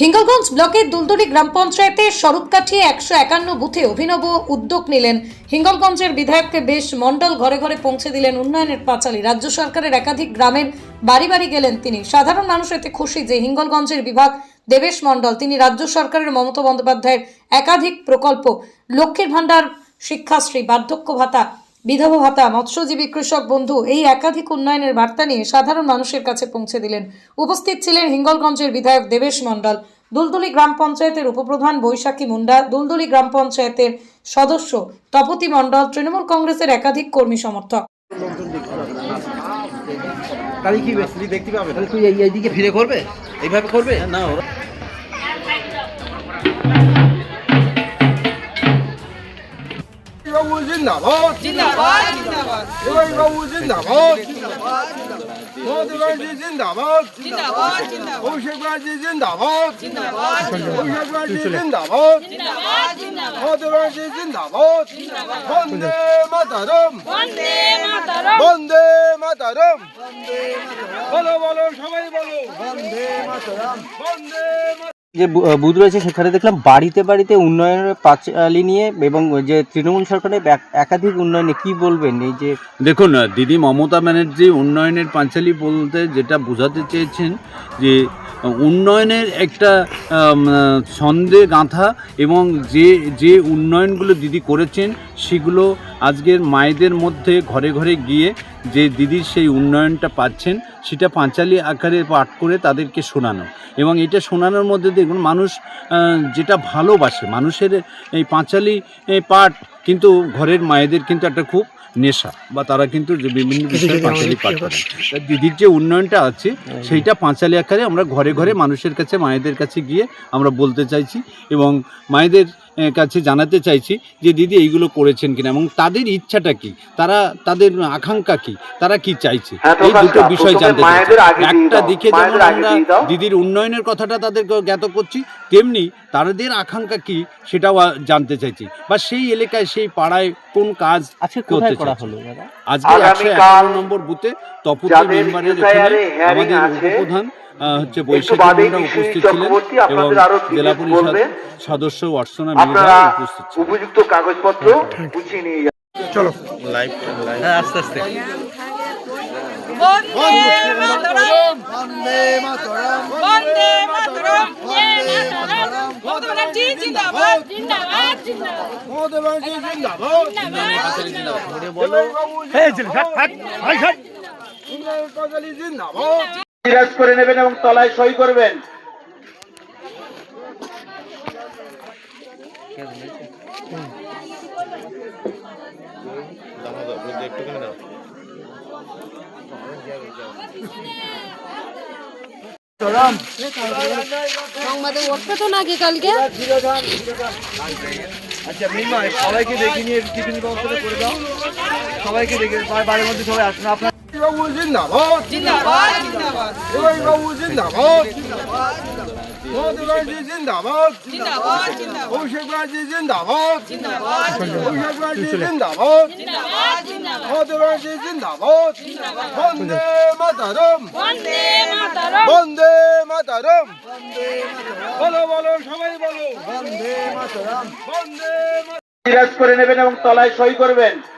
হিঙ্গলগঞ্জ ব্লকের দুলদুলি গ্রাম পঞ্চায়েতের স্বরূপকাঠি একশো একান্ন বুথে অভিনব উদ্যোগ নিলেন হিঙ্গলগঞ্জের বিধায়ককে বেশ মণ্ডল ঘরে ঘরে পৌঁছে দিলেন উন্নয়নের পাঁচালী। রাজ্য সরকারের একাধিক গ্রামের বাড়ি বাড়ি গেলেন তিনি। সাধারণ মানুষ এতে খুশি যে হিঙ্গলগঞ্জের বিভাগ দেবেশ মণ্ডল। তিনি রাজ্য সরকারের মমতা বন্দ্যোপাধ্যায়ের একাধিক প্রকল্প, লক্ষ্মীর ভাণ্ডার, শিক্ষাশ্রী, বার্ধক্য ভাতা বিধবা ভাতা মৎস্যজীবী কৃষক বন্ধু এই একাধিক উন্নয়নের বার্তা নিয়ে সাধারণ মানুষের কাছে পৌঁছে দিলেন। উপস্থিত ছিলেন হিঙ্গলগঞ্জের বিধায়ক দেবেশ মণ্ডল দুলদুলি গ্রাম পঞ্চায়েতের উপপ্রধান বৈশাখী মুন্ডা দুলদুলি গ্রাম পঞ্চায়েতের সদস্য তপতি মণ্ডল তৃণমূল কংগ্রেসের একাধিক কর্মী সমর্থক। তাহলে কি দেখতে পাবে? তাহলে তুই এইদিকে ফিরে করবে? এইভাবে করবে? না ওরা জিন্দাবাদ। জিন্দাবাদ। জিন্দাবাদ এবার বাবু জিন্দাবাদ। মোদি ব্যানার্জি জিন্দাবাদ। জিন্দাবাদ জিন্দাবাদ। অভিষেক ব্যানার্জি জিন্দাবাদ। জিন্দাবাদ। অভিষেক ব্যানার্জি জিন্দাবাদ। জিন্দাবাদ জিন্দাবাদ। মোদি ব্যানার্জি জিন্দাবাদ। জিন্দাবাদ। বন্দে মাতরম। বন্দে মাতরম। বন্দে মাতরম। বলো বলো সবাই বলো। বন্দে মাতরম। বন্দে মাতরম। যে বু- বুথ রয়েছে সেখানে দেখলাম বাড়িতে বাড়িতে উন্নয়নের পাঁচালি নিয়ে এবং যে তৃণমূল সরকারের এক- একাধিক উন্নয়নে কি বলবেন? এই যে দেখুন দিদি মমতা ব্যানার্জি উন্নয়নের পাঁচালী বলতে যেটা বোঝাতে চেয়েছেন যে উন্নয়নের একটা ছন্দে গাঁথা এবং যে যে উন্নয়নগুলো দিদি করেছেন সেগুলো আজকের মায়েদের মধ্যে ঘরে ঘরে গিয়ে যে দিদির সেই উন্নয়নটা পাচ্ছেন, সেটা পাঁচালী আকারে পাঠ করে তাদেরকে শোনানো। এবং এটা শোনানোর মধ্যে দেখুন মানুষ যেটা ভালোবাসে মানুষের এই পাঁচালি পাট পাঠ কিন্তু ঘরের মায়েদের কিন্তু একটা খুব নেশা বা তারা কিন্তু যে বিভিন্ন বিষয়ে পাঁচালি পাঠ করেন। তা দিদির যে উন্নয়নটা আছে সেইটা পাঁচালি আকারে আমরা ঘরে ঘরে মানুষের কাছে মায়েদের কাছে গিয়ে আমরা বলতে চাইছি এবং মায়েদের কাছে জানাতে চাইছি যে দিদি এইগুলো করেছেন কিনা এবং তাদের ইচ্ছাটা কি? তারা তাদের আকাঙ্ক্ষা কি? তারা কি চাইছে? এই দুটো বিষয় জানতে চাইছি। একটা দিকে যেমন আমরা দিদির উন্নয়নের কথাটা তাদেরকে জ্ঞাত করছি তেমনি তাদের আকাঙ্ক্ষা কি সেটাও জানতে চাইছি। বা সেই এলাকায় সেই পাড়ায় কোন কাজ করতে আজকে একশো একান্ন নম্বর বুথে তপতি মেম্বারের এখানে আমাদের উপপ্রধান হচ্ছে বৈশাখী উপস্থিত ছিলেন এবং জেলা পরিষদ সদস্য অর্চনা মির্জা উপস্থিত উপযুক্ত কাগজপত্র গুছিয়ে নিয়ে যান। হ্যাঁ আস্তে আস্তে। বন্দে মাতরম। বন্দে মাতরম। বন্দে মাতরম। মমতা ব্যানার্জি জিন্দাবাদ। সিরাজ করে নেবেন এবং তলায় সই করবেন। সংবাদে উঠবে তো নাকি কালকে? আচ্ছা মিনমা সবাইকে দেখে নিয়ে টিফিন করে দাও। সবাইকে বা- বাড়ির মধ্যে সবাই আসুন। আপনার বাবু মাতরম করে নেবেন এবং তলায় সই করবেন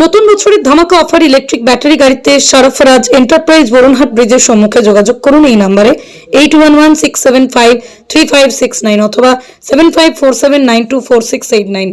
নতুন বছরের ধামাকা অফার ইলেকট্রিক ব্যাটারি গাড়িতে সরফরাজ এন্টারপ্রাইজ বরুণহাট ব্রিজের সম্মুখে যোগাযোগ করুন এই নাম্বারে eight one one six seven five three five six nine অথবা seven five four seven nine two four six eight nine